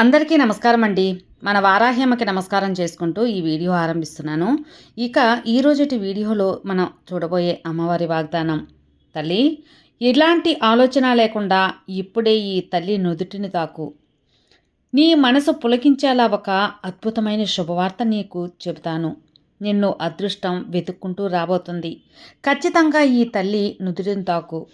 అందరికీ నమస్కారం అండి. మన వారాహ్యమ్మకి నమస్కారం చేసుకుంటూ ఈ వీడియో ఆరంభిస్తున్నాను. ఇక ఈరోజుటి వీడియోలో మనం చూడబోయే అమ్మవారి వాగ్దానం. తల్లి ఎలాంటి ఆలోచన లేకుండా ఇప్పుడే ఈ తల్లి నుదుటిని తాకు. నీ మనసు పులకించేలా ఒక అద్భుతమైన శుభవార్త నీకు చెబుతాను. నిన్ను అదృష్టం వెతుక్కుంటూ రాబోతుంది. ఖచ్చితంగా ఈ తల్లి నుదుటిని తాకు.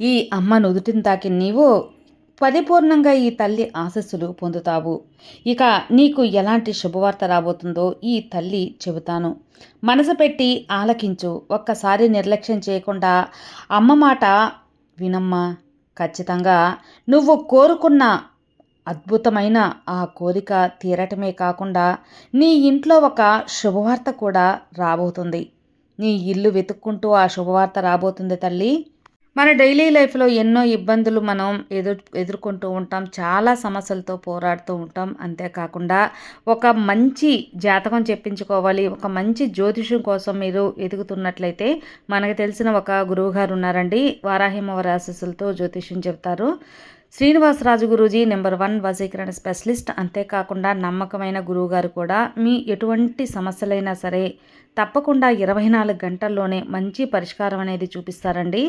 ఈ అమ్మ నుదుటిని తాకి నీవు? పరిపూర్ణంగా ఈ తల్లి ఆశస్సులు పొందుతావు. ఇక నీకు ఎలాంటి శుభవార్త రాబోతుందో ఈ తల్లి చెబుతాను. మనసు పెట్టి ఆలకించు. ఒక్కసారి నిర్లక్ష్యం చేయకుండా అమ్మ మాట వినమ్మా. ఖచ్చితంగా నువ్వు కోరుకున్న అద్భుతమైన ఆ కోరిక తీరటమే కాకుండా నీ ఇంట్లో ఒక శుభవార్త కూడా రాబోతుంది. నీ ఇల్లు వెతుక్కుంటూ ఆ శుభవార్త రాబోతుంది తల్లి. మన డైలీ లైఫ్లో ఎన్నో ఇబ్బందులు మనం ఎదుర్ ఎదుర్కొంటూ ఉంటాం. చాలా సమస్యలతో పోరాడుతూ ఉంటాం. అంతేకాకుండా ఒక మంచి జాతకం చెప్పించుకోవాలి. ఒక మంచి జ్యోతిషం కోసం మీరు ఎదుగుతున్నట్లయితే మనకు తెలిసిన ఒక గురువుగారు ఉన్నారండి. వారాహిమవర ఆశస్సులతో జ్యోతిష్యం చెప్తారు. శ్రీనివాసరాజు గురూజీ నెంబర్ వన్ వశీకరణ స్పెషలిస్ట్. అంతేకాకుండా నమ్మకమైన గురువుగారు కూడా. మీ ఎటువంటి సమస్యలైనా సరే తప్పకుండా ఇరవై నాలుగు గంటల్లోనే మంచి పరిష్కారం అనేది చూపిస్తారండి.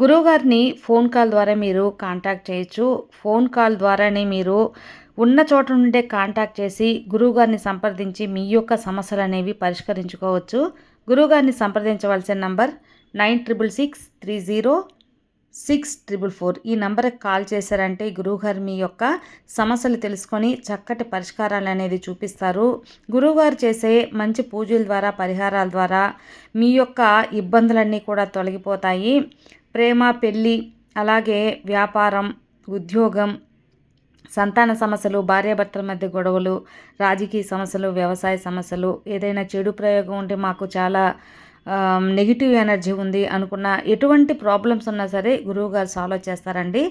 గురువుగారిని ఫోన్ కాల్ ద్వారా మీరు కాంటాక్ట్ చేయొచ్చు. ఫోన్ కాల్ ద్వారానే మీరు ఉన్న చోట నుండే కాంటాక్ట్ చేసి గురువుగారిని సంప్రదించి మీ యొక్క సమస్యలు అనేవి పరిష్కరించుకోవచ్చు. గురువుగారిని సంప్రదించవలసిన number nine triple six three zero six triple four. ఈ నంబర్కి కాల్ చేశారంటే గురువుగారు మీ యొక్క సమస్యలు తెలుసుకొని చక్కటి పరిష్కారాలు అనేది చూపిస్తారు. గురువుగారు చేసే మంచి పూజల ద్వారా పరిహారాల ద్వారా మీ యొక్క ఇబ్బందులన్నీ కూడా తొలగిపోతాయి. ప్రేమ పెళ్ళి అలాగే వ్యాపారం ఉద్యోగం సంతాన సమస్యలు భార్యాభర్తల మధ్య గొడవలు రాజకీయ సమస్యలు వ్యవసాయ సమస్యలు ఏదైనా చెడు ప్రయోగం ఉంటే మాకు చాలా నెగిటివ్ ఎనర్జీ ఉంది అనుకున్న ఎటువంటి ప్రాబ్లమ్స్ ఉన్నా సరే గురువుగారు సాల్వ్ చేస్తారండి.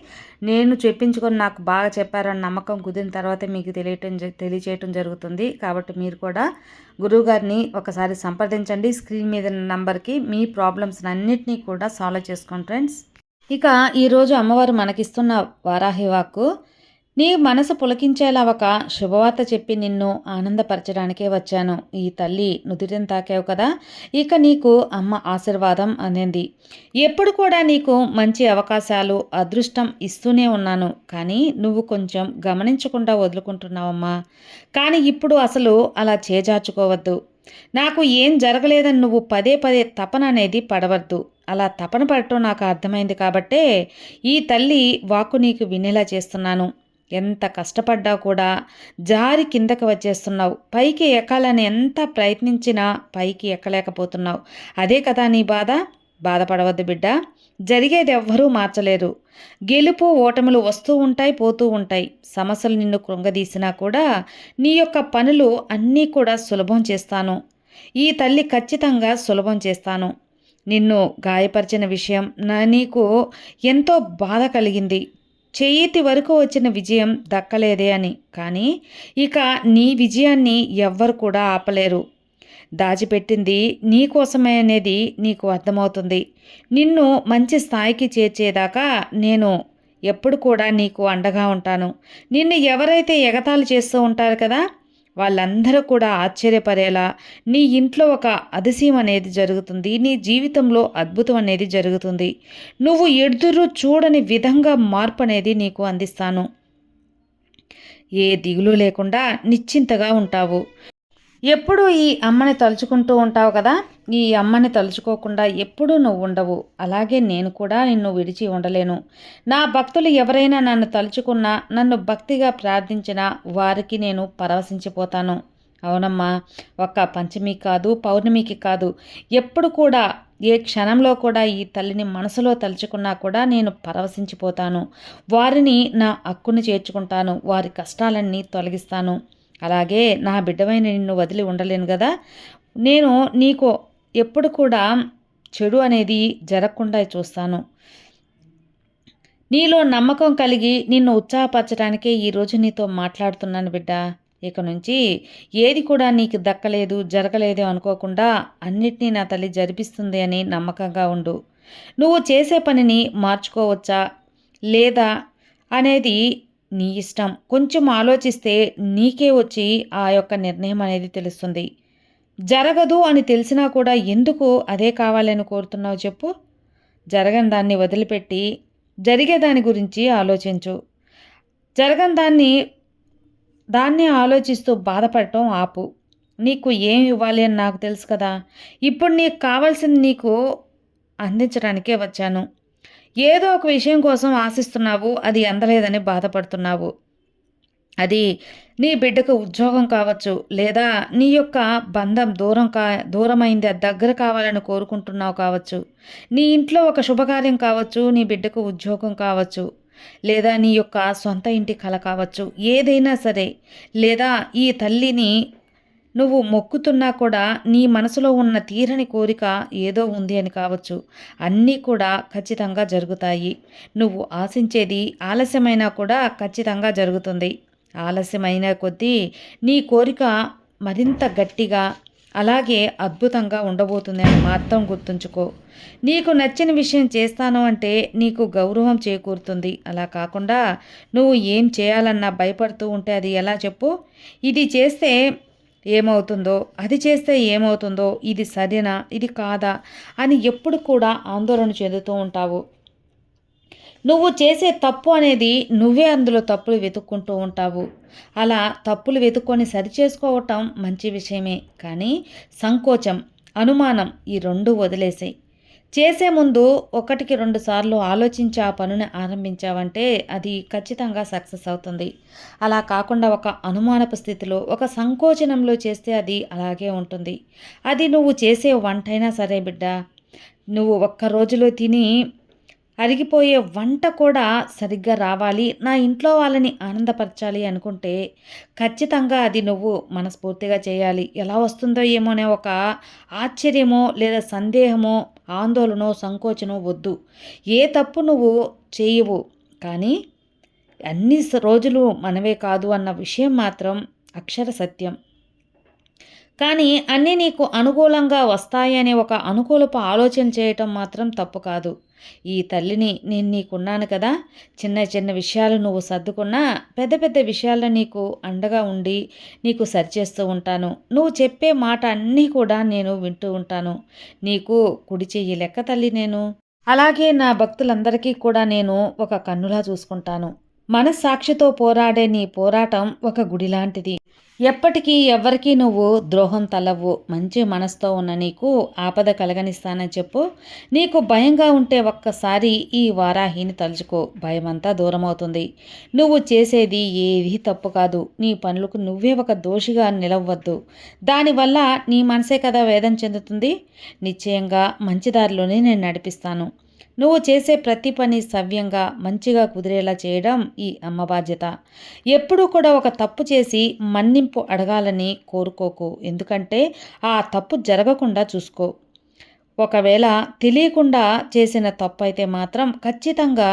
నేను చెప్పించుకొని నాకు బాగా చెప్పారని నమ్మకం కుదిరిన తర్వాత మీకు తెలియటం తెలియచేయటం జరుగుతుంది. కాబట్టి మీరు కూడా గురువుగారిని ఒకసారి సంప్రదించండి. స్క్రీన్ మీద నంబర్కి మీ ప్రాబ్లమ్స్ అన్నింటినీ కూడా సాల్వ్ చేసుకోండి ఫ్రెండ్స్ ఇక ఈరోజు అమ్మవారు మనకిస్తున్న వారాహి వాక్కు నీ మనసు పులకించేలా ఒక శుభవార్త చెప్పి నిన్ను ఆనందపరచడానికే వచ్చాను. ఈ తల్లి నుదిరిని తాకావు కదా? ఇక నీకు అమ్మ ఆశీర్వాదం అనేది ఎప్పుడు కూడా నీకు మంచి అవకాశాలు అదృష్టం ఇస్తూనే ఉన్నాను. కానీ నువ్వు కొంచెం గమనించకుండా వదులుకుంటున్నావమ్మా. కానీ ఇప్పుడు అసలు అలా చేజార్చుకోవద్దు. నాకు ఏం జరగలేదని నువ్వు పదే పదే తపన అనేది పడవద్దు. అలా తపన పడటం నాకు అర్థమైంది కాబట్టే ఈ తల్లి వాకు నీకు వినేలా చేస్తున్నాను. ఎంత కష్టపడ్డా కూడా జారి కిందకి వచ్చేస్తున్నావు. పైకి ఎక్కాలని ఎంత ప్రయత్నించినా పైకి ఎక్కలేకపోతున్నావు. అదే కదా నీ బాధ? బాధపడవద్దు బిడ్డ. జరిగేది ఎవ్వరూ మార్చలేరు గెలుపు ఓటములు వస్తూ ఉంటాయి పోతూ ఉంటాయి. సమస్యలు నిన్ను కృంగదీసినా కూడా నీ యొక్క పనులు అన్నీ కూడా సులభం చేస్తాను. ఈ తల్లి ఖచ్చితంగా సులభం చేస్తాను. నిన్ను గాయపరిచిన విషయం నా నీకు ఎంతో బాధ కలిగింది. చేయితి వరకు వచ్చిన విజయం దక్కలేదే అని. కానీ ఇక నీ విజయాన్ని ఎవ్వరు కూడా ఆపలేరు. దాచిపెట్టింది నీ కోసమే అనేది నీకు అర్థమవుతుంది. నిన్ను మంచి స్థాయికి చేర్చేదాకా నేను ఎప్పుడు కూడా నీకు అండగా ఉంటాను. నిన్ను ఎవరైతే ఎగతాళి చేస్తూ ఉంటారు కదా వాళ్ళందరూ కూడా ఆశ్చర్యపడేలా నీ ఇంట్లో ఒక అదిశయం అనేది జరుగుతుంది నీ జీవితంలో అద్భుతం అనేది జరుగుతుంది. నువ్వు ఎదురు చూడని విధంగా మార్పు అనేది నీకు అందిస్తాను. ఏ దిగులు లేకుండా నిశ్చింతగా ఉంటావు. ఎప్పుడు ఈ అమ్మని తలుచుకుంటూ ఉంటావు కదా? ఈ అమ్మని తలుచుకోకుండా ఎప్పుడూ నువ్వు ఉండవు. అలాగే నేను కూడా నిన్ను విడిచి ఉండలేను. నా భక్తులు ఎవరైనా నన్ను తలుచుకున్నా నన్ను భక్తిగా ప్రార్థించినా వారికి నేను పరవశించిపోతాను. అవునమ్మా ఒక్క పంచమి కాదు పౌర్ణమికి కాదు. ఎప్పుడు కూడా ఏ క్షణంలో కూడా ఈ తల్లిని మనసులో తలుచుకున్నా కూడా నేను పరవశించిపోతాను. వారిని నా హక్కుని చేర్చుకుంటాను. వారి కష్టాలన్నీ తొలగిస్తాను. అలాగే నా బిడ్డమైన నిన్ను వదిలి ఉండలేను కదా. నేను నీకు ఎప్పుడు కూడా చెడు అనేది జరగకుండా చూస్తాను. నీలో నమ్మకం కలిగి నిన్ను ఉత్సాహపరచడానికే ఈరోజు నీతో మాట్లాడుతున్నాను బిడ్డ. ఇక నుంచి ఏది కూడా నీకు దక్కలేదు జరగలేదు అనుకోకుండా అన్నిటినీ నా తల్లి జరిపిస్తుంది అని నమ్మకంగా ఉండు. నువ్వు చేసే పనిని మార్చుకోవచ్చా లేదా అనేది నీ ఇష్టం. కొంచెం ఆలోచిస్తే నీకే వచ్చి ఆ యొక్క నిర్ణయం అనేది తెలుస్తుంది. జరగదు అని తెలిసినా కూడా ఎందుకు అదే కావాలని కోరుతున్నావు చెప్పు. జరగని దాన్ని వదిలిపెట్టి జరిగే దాని గురించి ఆలోచించు. జరగని దాన్ని దాన్ని ఆలోచిస్తూ బాధపడటం ఆపు. నీకు ఏం ఇవ్వాలి అని నాకు తెలుసు కదా. ఇప్పుడు నీకు కావాల్సింది నీకు అందించడానికే వచ్చాను. ఏదో ఒక విషయం కోసం ఆశిస్తున్నావు అది అందలేదని బాధపడుతున్నావు. అది నీ బిడ్డకు ఉద్యోగం కావచ్చు లేదా నీ యొక్క బంధం దూరం కా దూరమైంది అది దగ్గర కావాలని కోరుకుంటున్నావు కావచ్చు. నీ ఇంట్లో ఒక శుభకార్యం కావచ్చు నీ బిడ్డకు ఉద్యోగం కావచ్చు లేదా నీ యొక్క సొంత ఇంటి కళ కావచ్చు ఏదైనా సరే లేదా ఈ తల్లిని నువ్వు మొక్కుతున్నా కూడా నీ మనసులో ఉన్న తీరని కోరిక ఏదో ఉంది అని కావచ్చు. అన్నీ కూడా ఖచ్చితంగా జరుగుతాయి. నువ్వు ఆశించేది ఆలస్యమైనా కూడా ఖచ్చితంగా జరుగుతుంది. ఆలస్యమైన కొద్దీ నీ కోరిక మరింత గట్టిగా అలాగే అద్భుతంగా ఉండబోతుంది అని మాత్రం గుర్తుంచుకో. నీకు నచ్చిన విషయం చేస్తాను అంటే నీకు గౌరవం చేకూరుతుంది. అలా కాకుండా నువ్వు ఏం చేయాలన్నా భయపడుతూ ఉంటే అది ఎలా చెప్పు? ఇది చేస్తే ఏమవుతుందో అది చేస్తే ఏమవుతుందో ఇది సరేనా ఇది కాదా అని ఎప్పుడు కూడా ఆందోళన చెందుతూ ఉంటావు. నువ్వు చేసే తప్పు అనేది నువ్వే అందులో తప్పులు వెతుక్కుంటూ ఉంటావు. అలా తప్పులు వెతుక్కొని సరిచేసుకోవటం మంచి విషయమే. కానీ సంకోచం అనుమానం ఈ రెండు వదిలేసాయి. చేసే ముందు ఒకటికి రెండు సార్లు ఆలోచించి ఆ పనుని ఆరంభించావంటే అది ఖచ్చితంగా సక్సెస్ అవుతుంది. అలా కాకుండా ఒక అనుమానపు స్థితిలో ఒక సంకోచనంలో చేస్తే అది అలాగే ఉంటుంది. అది నువ్వు చేసే వంటైనా సరే బిడ్డ నువ్వు ఒక్క రోజులో తిని అరిగిపోయే వంట కూడా సరిగ్గా రావాలి. నా ఇంట్లో వాళ్ళని ఆనందపరచాలి అనుకుంటే ఖచ్చితంగా అది నువ్వు మనస్ఫూర్తిగా చేయాలి. ఎలా వస్తుందో ఏమోనే ఒక ఆశ్చర్యమో లేదా సందేహమో ఆందోళనో సంకోచనో వద్దు. ఏ తప్పు నువ్వు చేయవు. కానీ అన్ని రోజులు మనవే కాదు అన్న విషయం మాత్రం అక్షర సత్యం. కానీ అన్నీ నీకు అనుకూలంగా వస్తాయనే ఒక అనుకూలపు ఆలోచన చేయటం మాత్రం తప్పు కాదు. ఈ తల్లిని నేను నీకున్నాను కదా చిన్న చిన్న విషయాలు నువ్వు సర్దుకున్నా పెద్ద పెద్ద విషయాల్లో నీకు అండగా ఉండి నీకు సరిచేస్తూ ఉంటాను. నువ్వు చెప్పే మాట అన్నీ కూడా నేను వింటూ ఉంటాను. నీకు కుడి చెయ్యి లెక్క తల్లి నేను. అలాగే నా భక్తులందరికీ కూడా నేను ఒక కన్నులా చూసుకుంటాను. మనస్సాక్షితో పోరాడే నీ పోరాటం ఒక గుడి లాంటిది ఎప్పటికీ ఎవరికీ నువ్వు ద్రోహం తలవు మంచి మనసుతో ఉన్న నీకు ఆపద కలగనిస్తానని చెప్పు. నీకు భయంగా ఉంటే ఒక్కసారి ఈ వారాహిని తలుచుకో. భయమంతా దూరమవుతుంది. నువ్వు చేసేది ఏది తప్పు కాదు. నీ పనులకు నువ్వే ఒక దోషిగా నిలవద్దు. దానివల్ల నీ మనసే కదా వేదన చెందుతుంది. నిశ్చయంగా మంచిదారిలోనే నేను నడిపిస్తాను. నువ్వు చేసే ప్రతి పని సవ్యంగా మంచిగా కుదిరేలా చేయడం ఈ అమ్మ బాధ్యత. ఎప్పుడూ కూడా ఒక తప్పు చేసి మన్నింపు అడగాలని కోరుకోకు. ఎందుకంటే ఆ తప్పు జరగకుండా చూసుకో. ఒకవేళ తెలియకుండా చేసిన తప్పు అయితే మాత్రం ఖచ్చితంగా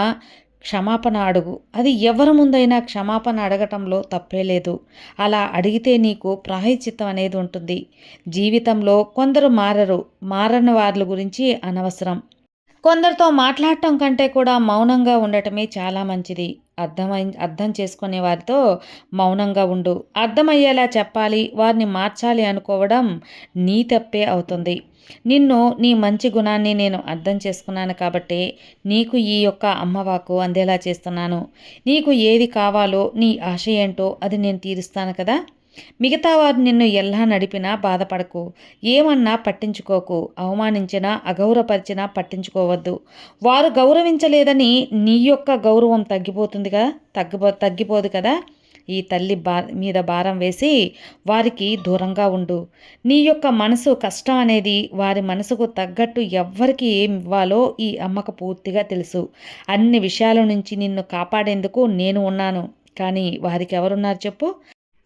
క్షమాపణ అడుగు. అది ఎవరి ముందైనా క్షమాపణ అడగటంలో తప్పే లేదు. అలా అడిగితే నీకు ప్రాయచిత్తం అనేది ఉంటుంది. జీవితంలో కొందరు మారరు. మారని వాళ్ళ గురించి అనవసరం. కొందరితో మాట్లాడటం కంటే కూడా మౌనంగా ఉండటమే చాలా మంచిది. అర్థమై అర్థం చేసుకునే వారితో మౌనంగా ఉండు. అర్థమయ్యేలా చెప్పాలి వారిని మార్చాలి అనుకోవడం నీ తప్పే అవుతుంది. నిన్ను నీ మంచి గుణాన్ని నేను అర్థం చేసుకున్నాను కాబట్టి నీకు ఈ యొక్క అమ్మవాకు అందేలా చేస్తున్నాను. నీకు ఏది కావాలో నీ ఆశ ఏంటో అది నేను తీరుస్తాను కదా? మిగతా వారు నిన్ను ఎలా నడిపినా బాధపడకు. ఏమన్నా పట్టించుకోకు. అవమానించినా అగౌరవపరిచినా పట్టించుకోవద్దు. వారు గౌరవించలేదని నీ యొక్క గౌరవం తగ్గిపోతుంది కదా? తగ్గిపో తగ్గిపోదు కదా? ఈ తల్లి బా మీద భారం వేసి వారికి దూరంగా ఉండు. నీ యొక్క మనసు కష్టం అనేది వారి మనసుకు తగ్గట్టు ఎవ్వరికి ఏం ఇవ్వాలో ఈ అమ్మకు పూర్తిగా తెలుసు. అన్ని విషయాల నుంచి నిన్ను కాపాడేందుకు నేను ఉన్నాను. కానీ వారికి ఎవరున్నారు చెప్పు?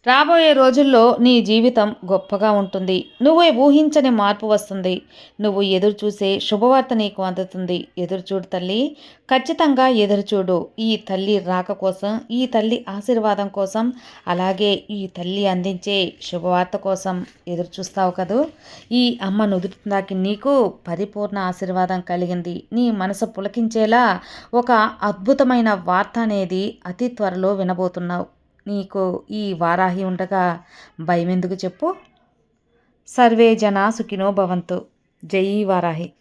రాబోయే రోజుల్లో నీ జీవితం గొప్పగా ఉంటుంది. నువ్వు ఊహించని మార్పు వస్తుంది. నువ్వు ఎదురు చూసే శుభవార్త నీకు అందుతుంది. ఎదురుచూడు తల్లి. ఖచ్చితంగా ఎదురుచూడు. ఈ తల్లి రాక కోసం ఈ తల్లి ఆశీర్వాదం కోసం అలాగే ఈ తల్లి అందించే శుభవార్త కోసం ఎదురు చూస్తావు కదూ? ఈ అమ్మ నుదుటిదాకి నీకు పరిపూర్ణ ఆశీర్వాదం కలిగింది. నీ మనసు పులకించేలా ఒక అద్భుతమైన వార్త అనేది అతి త్వరలో వినబోతున్నావు. నీకు ఈ వారాహి ఉండగా భయం ఎందుకు చెప్పు? సర్వే జనా సుఖినో భవంతు. జై వారాహి.